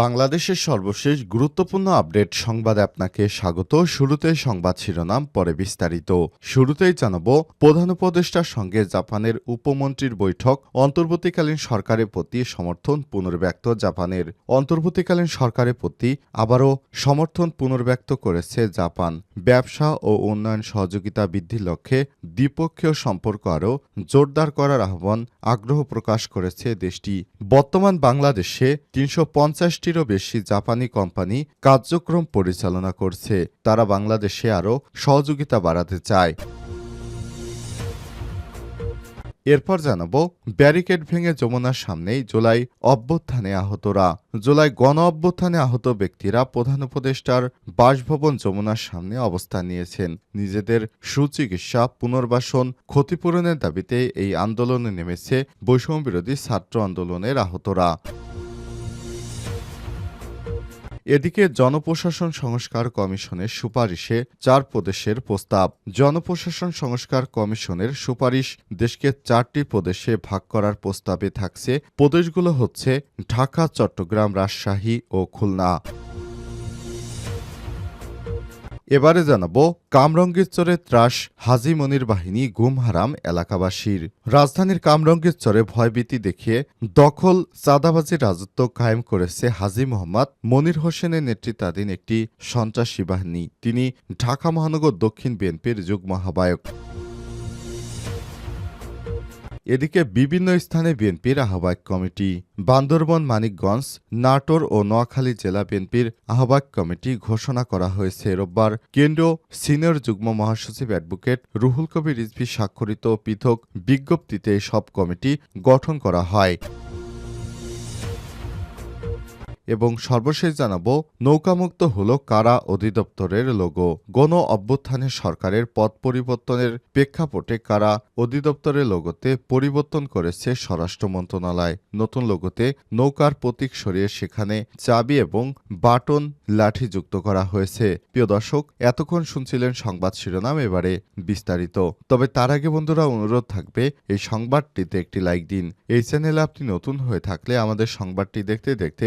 বাংলাদেশের সর্বশেষ গুরুত্বপূর্ণ আপডেট সংবাদে আপনাকে স্বাগত। শুরুতে সংবাদ শিরোনাম, পরে বিস্তারিত। শুরুতেই জানাব, প্রধান উপদেষ্টার সঙ্গে জাপানের উপমন্ত্রীর বৈঠক। অন্তর্বর্তীকালীন সরকারের প্রতি সমর্থন পুনর্ব্যক্ত জাপানের। অন্তর্বর্তীকালীন সরকারের প্রতি আবারও সমর্থন পুনর্ব্যক্ত করেছে জাপান। ব্যবসা ও উন্নয়ন সহযোগিতা বৃদ্ধির লক্ষ্যে দ্বিপক্ষীয় সম্পর্ক আরও জোরদার করার আহ্বান আগ্রহ প্রকাশ করেছে দেশটি। বর্তমান বাংলাদেশে তিনশো পঞ্চাশটিরও বেশি জাপানি কোম্পানি কার্যক্রম পরিচালনা করছে। তারা বাংলাদেশে আরও সহযোগিতা বাড়াতে চায়। এরপর জানাব, ব্যারিকেড ভেঙে যমুনার সামনেই জুলাই অভ্যুত্থানে আহতরা। জুলাই গণ অভ্যুত্থানে আহত ব্যক্তিরা প্রধান উপদেষ্টার বাসভবন যমুনার সামনে অবস্থান নিয়েছেন। নিজেদের সুচিকিৎসা, পুনর্বাসন, ক্ষতিপূরণের দাবিতে এই আন্দোলনে নেমেছে বৈষম্য বিরোধী ছাত্র আন্দোলনের আহতরা। এদিকে জনপ্রশাসন সংস্কার কমিশনের সুপারিশে চার প্রদেশের প্রস্তাব। জনপ্রশাসন সংস্কার কমিশনের সুপারিশ দেশকে চারটি প্রদেশে ভাগ করার প্রস্তাবে থাকছে। প্রদেশগুলো হচ্ছে ঢাকা, চট্টগ্রাম, রাজশাহী ও খুলনা। এবারে জানাব কামরঙ্গীরচরে ত্রাস, হাজি মনির বাহিনী গুমহারাম এলাকাবাসীর। রাজধানীর কামরঙ্গীরচরে ভয়ভীতি দেখিয়ে দখল চাঁদাবাজি রাজত্ব কায়েম করেছে হাজি মোহাম্মদ মনির হোসেনের নেতৃত্বাধীন একটি সন্ত্রাসী বাহিনী। তিনি ঢাকা মহানগর দক্ষিণ বিএনপির যুগ্ম আহ্বায়ক। এদিকে বিভিন্ন স্থানে বিএনপির আহ্বায়ক কমিটি, বান্দরবন, মানিকগঞ্জ, নাটোর ও নোয়াখালী জেলা বিএনপির আহ্বায়ক কমিটি ঘোষণা করা হয়েছে রোববার। কেন্দ্রীয় সিনিয়র যুগ্ম মহাসচিব অ্যাডভোকেট রুহুল কবির রিজভি স্বাক্ষরিত পৃথক বিজ্ঞপ্তিতে সব কমিটি গঠন করা হয়। এবং সর্বশেষ জানাব, নৌকামুক্ত হল কারা অধিদপ্তরের লোগো গণ অভ্যুত্থানে সরকারের পদ পরিবর্তনের প্রেক্ষাপটে কারা অধিদপ্তরের লোগোতে পরিবর্তন করেছে স্বরাষ্ট্র মন্ত্রণালয়। নতুন লোগোতে নৌকার প্রতীক সরিয়ে সেখানে চাবি এবং বাটন লাঠি যুক্ত করা হয়েছে। প্রিয় দর্শক, এতক্ষণ শুনছিলেন সংবাদ শিরোনাম, এবারে বিস্তারিত। তবে তার আগে বন্ধুরা, অনুরোধ থাকবে, এই সংবাদটিতে একটি লাইক দিন। এই চ্যানেলে আপনি নতুন হয়ে থাকলে আমাদের সংবাদটি দেখতে দেখতে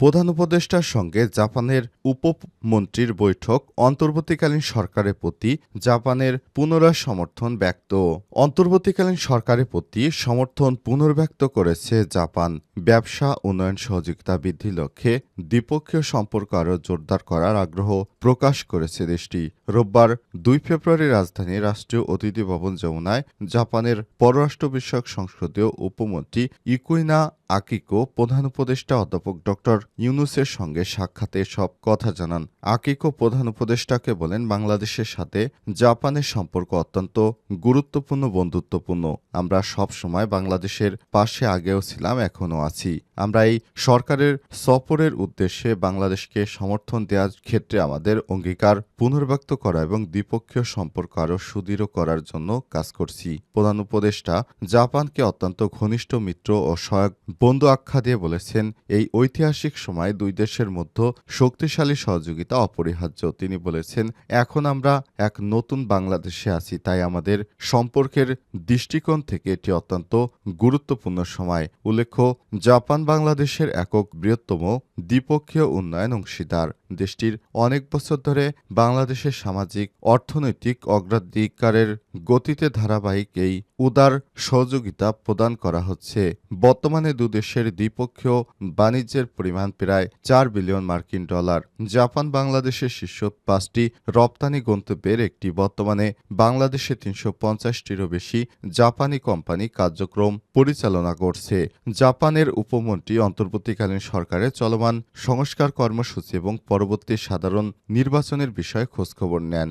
প্রধান উপদেষ্টার সঙ্গে জাপানের উপমন্ত্রীর বৈঠক অন্তর্বর্তীকালীন সরকারের প্রতি জাপানের পুনরায় সমর্থন ব্যক্ত। অন্তর্বর্তীকালীন সরকারের প্রতি সমর্থন পুনর্ব্যক্ত করেছে জাপান। ব্যবসা, উন্নয়ন, সহযোগিতা বৃদ্ধির লক্ষ্যে দ্বিপক্ষীয় সম্পর্ক আরও জোরদার করার আগ্রহ প্রকাশ করেছে দেশটি। রোববার দুই ফেব্রুয়ারি রাজধানী রাষ্ট্রীয় অতিথি ভবন যমুনায় জাপানের পররাষ্ট্র বিষয়ক সংসদীয় উপমন্ত্রী ইকুইনা আকিকো প্রধান উপদেষ্টা অধ্যাপক ডক্টর ইউনুসের সঙ্গে সাক্ষাতে সব কথা জানান। আকিকো প্রধান উপদেষ্টাকে বলেন, বাংলাদেশের সাথে জাপানের সম্পর্ক অত্যন্ত গুরুত্বপূর্ণ, বন্ধুত্বপূর্ণ। আমরা সব সময় বাংলাদেশের পাশে আগেও ছিলাম, এখনও আছি। আমরা এই সরকারের সফরের উদ্দেশ্যে বাংলাদেশকে সমর্থন দেওয়ার ক্ষেত্রে আমাদের অঙ্গীকার পুনর্ব্যক্ত করা এবং দ্বিপক্ষীয় সম্পর্ক আরও সুদৃঢ় করার জন্য কাজ করছি। প্রধান উপদেষ্টা, জাপানকে অত্যন্ত ঘনিষ্ঠ মিত্র ও সহায়ক বন্ধু আখ্যা দিয়ে বলেছেন, এই ঐতিহাসিক সময় দুই দেশের মধ্যে শক্তিশালী সহযোগিতা অপরিহার্য। তিনি বলেছেন, এখন আমরা এক নতুন বাংলাদেশে আছি, তাই আমাদের সম্পর্কের দৃষ্টিকোণ থেকে এটি অত্যন্ত গুরুত্বপূর্ণ সময়। উল্লেখ্য জাপান বাংলাদেশের একক বৃহত্তম দ্বিপক্ষীয় উন্নয়ন অংশীদার। দেশটির অনেক বছর ধরে বাংলাদেশের সামাজিক, অর্থনৈতিক অগ্রাধিকারের গতিতে ধারাবাহিক এই উদার সহযোগিতা প্রদান করা হচ্ছে। বর্তমানে দুদেশের দ্বিপক্ষীয় বাণিজ্যের পরিমাণ প্রায় চার বিলিয়ন মার্কিন ডলার। জাপান বাংলাদেশের শীর্ষ পাঁচটি রপ্তানি গন্তব্যের একটি। বর্তমানে বাংলাদেশে তিনশো পঞ্চাশটিরও বেশি জাপানি কোম্পানি কার্যক্রম পরিচালনা করছে। জাপানের উপমন্ত্রী অন্তর্বর্তীকালীন সরকারের চলমান সংস্কার কর্মসূচি এবং পরবর্তী সাধারণ নির্বাচনের বিষয়ে খোঁজখবর নেন।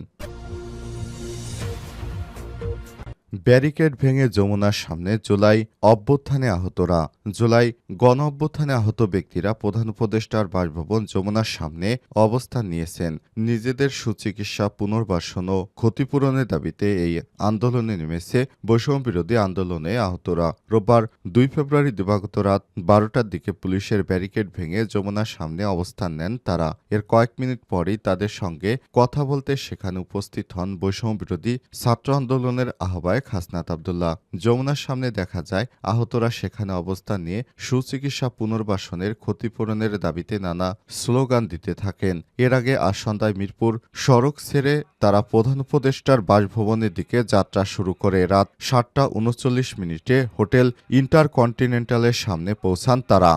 ব্যারিকেড ভেঙে যমুনার সামনে জুলাই অভ্যুত্থানে আহতরা। জুলাই গণ অভ্যুত্থানে আহত ব্যক্তিরা প্রধান উপদেষ্টার বাসভবন যমুনার সামনে অবস্থান নিয়েছেন। নিজেদের সুচিকিৎসা পুনর্বাসন ও ক্ষতিপূরণের দাবিতে এই আন্দোলনে নেমেছে বৈষম্য বিরোধী আন্দোলনে আহতরা। রোববার দুই ফেব্রুয়ারি দিবাগত রাত বারোটার দিকে পুলিশের ব্যারিকেড ভেঙে যমুনার সামনে অবস্থান নেন তারা। এর কয়েক মিনিট পরেই তাদের সঙ্গে কথা বলতে সেখানে উপস্থিত হন বৈষম্য বিরোধী ছাত্র আন্দোলনের আহ্বায়ক হাসনাত আবদুল্লাহ যমুনার সামনে দেখা যায়, আহতরা সেখানে অবস্থান নিয়ে সুচিকিৎসা পুনর্বাসনের ক্ষতিপূরণের দাবিতে নানা স্লোগান দিতে থাকেন। এর আগে আজ সন্ধ্যায় মিরপুর সড়ক ছেড়ে তারা প্রধান উপদেষ্টার বাসভবনের দিকে যাত্রা শুরু করে। রাত সাতটা উনচল্লিশ মিনিটে হোটেল ইন্টারকন্টিনেন্টালের সামনে পৌঁছান তারা।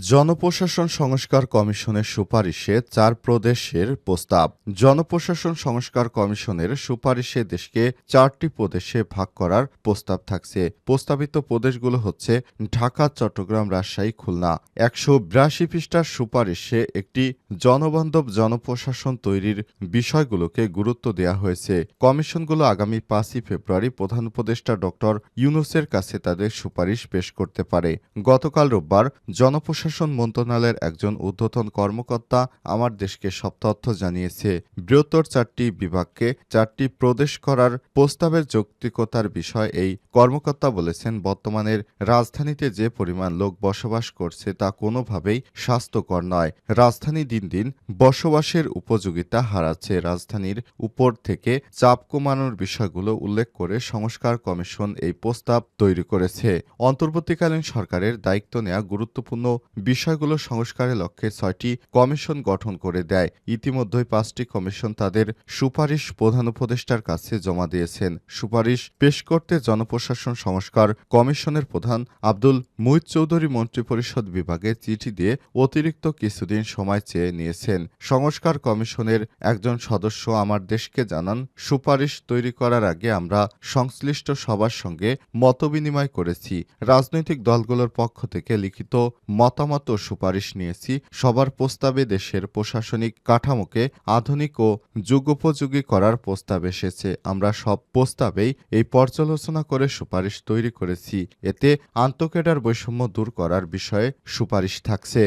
জনপ্রশাসন সংস্কার কমিশনের সুপারিশে চার প্রদেশের প্রস্তাব। জনপ্রশাসন সংস্কার কমিশনের সুপারিশে দেশকে চারটি প্রদেশে ভাগ করার প্রস্তাব থাকছে। প্রস্তাবিত প্রদেশগুলো হচ্ছে ঢাকা, চট্টগ্রাম, রাজশাহী, খুলনা। একশো বিরাশি পৃষ্ঠার সুপারিশে একটি জনবান্ধব জনপ্রশাসন তৈরির বিষয়গুলোকে গুরুত্ব দেওয়া হয়েছে। কমিশনগুলো আগামী পাঁচই ফেব্রুয়ারি প্রধান উপদেষ্টা ডক্টর ইউনুসের কাছে তাদের সুপারিশ পেশ করতে পারে। গতকাল রোববার জনপ্রশাসন মন্ত্রণালয়ের একজন ঊর্ধ্বতন কর্মকর্তা আমার দেশকে সব তথ্য জানিয়েছে। বৃহত্তর চারটি বিভাগকে চারটি প্রদেশ করার প্রস্তাবের যৌক্তিকতার বিষয় এই কর্মকর্তা বলেছেন, বর্তমানের রাজধানীতে যে পরিমাণ লোক বসবাস করছে তা কোনোভাবেই স্বাস্থ্যকর নয়। রাজধানী দিন দিন বসবাসের উপযোগিতা হারাচ্ছে। রাজধানীর উপর থেকে চাপ কমানোর বিষয়গুলো উল্লেখ করে সংস্কার কমিশন এই প্রস্তাব তৈরি করেছে। অন্তর্বর্তীকালীন সরকারের দায়িত্ব নেওয়া গুরুত্বপূর্ণ বিষয়গুলো সংস্কারের লক্ষ্যে ছয়টি কমিশন গঠন করে দেয়। ইতিমধ্যেই পাঁচটি কমিশন তাদের সুপারিশ প্রধান উপদেষ্টার কাছে জমা দিয়েছেন। সুপারিশ পেশ করতে জনপ্রশাসন সংস্কার কমিশনের প্রধান আব্দুল মুহিত চৌধুরী মন্ত্রিপরিষদ বিভাগে চিঠি দিয়ে অতিরিক্ত কিছুদিন সময় চেয়ে নিয়েছেন। সংস্কার কমিশনের একজন সদস্য আমার দেশকে জানান, সুপারিশ তৈরি করার আগে আমরা সংশ্লিষ্ট সবার সঙ্গে মতবিনিময় করেছি। রাজনৈতিক দলগুলোর পক্ষ থেকে লিখিত মতামত ও সুপারিশ নিয়েছি, সবার প্রস্তাবে দেশের প্রশাসনিক কাঠামোকে আধুনিক ও যুগোপযোগী করার প্রস্তাব এসেছে। আমরা সব প্রস্তাবেই এই পর্যালোচনা করে সুপারিশ তৈরি করেছি। এতে আন্তঃকেডার বৈষম্য দূর করার বিষয়ে সুপারিশ থাকছে।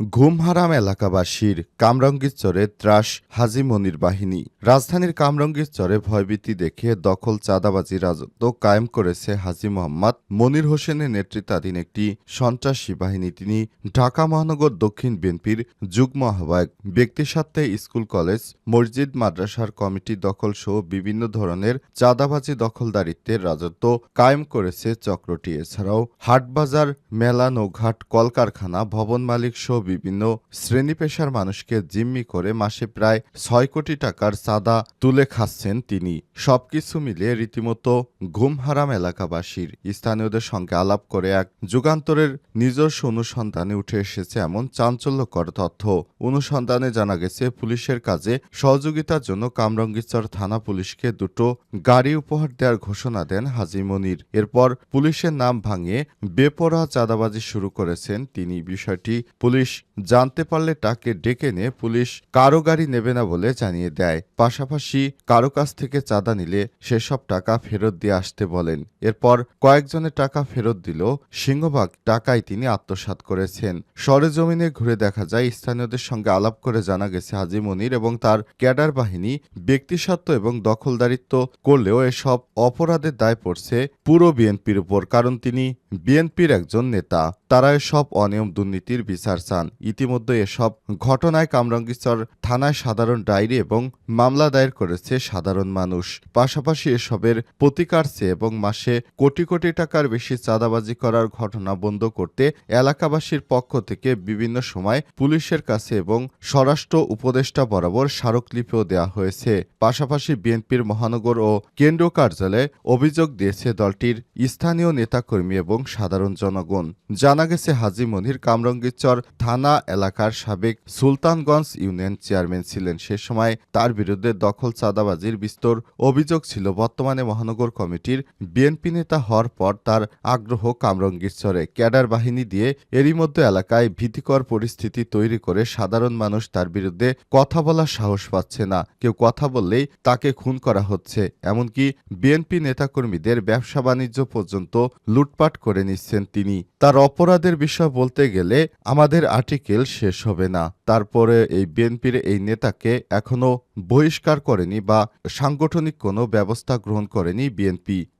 ঘুমহারাম এলাকাবাসীর কামরঙ্গীর চরে ত্রাস হাজি মনির বাহিনী। রাজধানীর কামরঙ্গীর চরে ভয়ভীতি দেখে দখল চাঁদাবাজি রাজত্ব কায়েম করেছে হাজি মোহাম্মদ মনির হোসেনের নেতৃত্বাধীন একটি সন্ত্রাসী বাহিনী। তিনি ঢাকা মহানগর দক্ষিণ বিএনপির যুগ্ম আহ্বায়ক। ব্যক্তিস্বার্থে স্কুল, কলেজ, মসজিদ, মাদ্রাসার কমিটি দখল সহ বিভিন্ন ধরনের চাঁদাবাজি দখলদারিত্বের রাজত্ব কায়েম করেছে চক্রটি। এছাড়াও হাটবাজার, মেলা নৌঘাট, কলকারখানা, ভবন মালিক সহ বিভিন্ন শ্রেণি পেশার মানুষকে জিম্মি করে মাসে প্রায় ছয় কোটি টাকার চাঁদা তুলে খাচ্ছেন তিনি। সবকিছু মিলিয়ে রীতিমতো ঘুম হারাম এলাকাবাসীর স্থানীয়দের সঙ্গে আলাপ করে এক যুগান্তরের নিজস্ব অনুসন্ধানে উঠে এসেছে এমন চাঞ্চল্যকর তথ্য। অনুসন্ধানে জানা গেছে, পুলিশের কাজে সহযোগিতার জন্য কামরঙ্গীচর থানা পুলিশকে দুটো গাড়ি উপহার দেওয়ার ঘোষণা দেন হাজি মনির। এরপর পুলিশের নাম ভাঙিয়ে বেপরোয়া চাঁদাবাজি শুরু করেছেন তিনি। বিষয়টি পুলিশ English. জানতে পারলে তাকে ডেকে নিয়ে পুলিশ কারও গাড়ি নেবে না বলে জানিয়ে দেয়। পাশাপাশি কারও কাছ থেকে চাঁদা নিলে সেসব টাকা ফেরত দিয়ে আসতে বলেন। এরপর কয়েকজনের টাকা ফেরত দিল সিংহভাগ টাকাই তিনি আত্মসাৎ করেছেন। সরেজমিনে ঘুরে দেখা যায়, স্থানীয়দের সঙ্গে আলাপ করে জানা গেছে, হাজি মনির এবং তার ক্যাডার বাহিনী ব্যক্তিস্বার্থ এবং দখলদারিত্ব করলেও এসব অপরাধের দায় পড়ছে পুরো বিএনপির উপর, কারণ তিনি বিএনপির একজন নেতা। তারা এসব অনিয়ম দুর্নীতির বিচার চান। ইতিমধ্যে এসব ঘটনায় কামরঙ্গীচর থানায় সাধারণ ডায়েরি এবং মামলা দায়ের করেছে সাধারণ মানুষ। পাশাপাশি এসবের প্রতিকার এবং মাসে কোটি কোটি টাকার বেশি চাঁদাবাজি করার ঘটনা বন্ধ করতে এলাকাবাসীর পক্ষ থেকে বিভিন্ন সময় পুলিশের কাছে এবং স্বরাষ্ট্র উপদেষ্টা বরাবর স্মারকলিপিও দেওয়া হয়েছে। পাশাপাশি বিএনপির মহানগর ও কেন্দ্রীয় কার্যালয়ে অভিযোগ দিয়েছে দলটির স্থানীয় নেতাকর্মী এবং সাধারণ জনগণ। জানা গেছে, হাজি মনির কামরঙ্গীরচর থানা নেতা এলাকার সাবেক সুলতানগঞ্জ ইউনিয়ন চেয়ারম্যান ছিলেন। সে সময় তার বিরুদ্ধে দখল চাঁদাবাজির বিস্তর অভিযোগ ছিল। বর্তমানে মহানগর কমিটির বিএনপি নেতা হওয়ার পর তার আগ্রহ কামরঙ্গীর চরে। ক্যাডার বাহিনী দিয়ে এরই মধ্যে এলাকায় ভীতিকর পরিস্থিতি তৈরি করে সাধারণ মানুষ তার বিরুদ্ধে কথা বলার সাহস পাচ্ছে না। কেউ কথা বললেই তাকে খুন করা হচ্ছে। এমনকি বিএনপি নেতাকর্মীদের ব্যবসা বাণিজ্য পর্যন্ত লুটপাট করে নিচ্ছেন তিনি। তার অপরাধের বিষয় বলতে গেলে আমাদের আর্টিকেল শেষ হবে না। তারপরে এই বিএনপির এই নেতাকে এখনও বহিষ্কার করেনি বা সাংগঠনিক কোনো ব্যবস্থা গ্রহণ করেনি বিএনপি।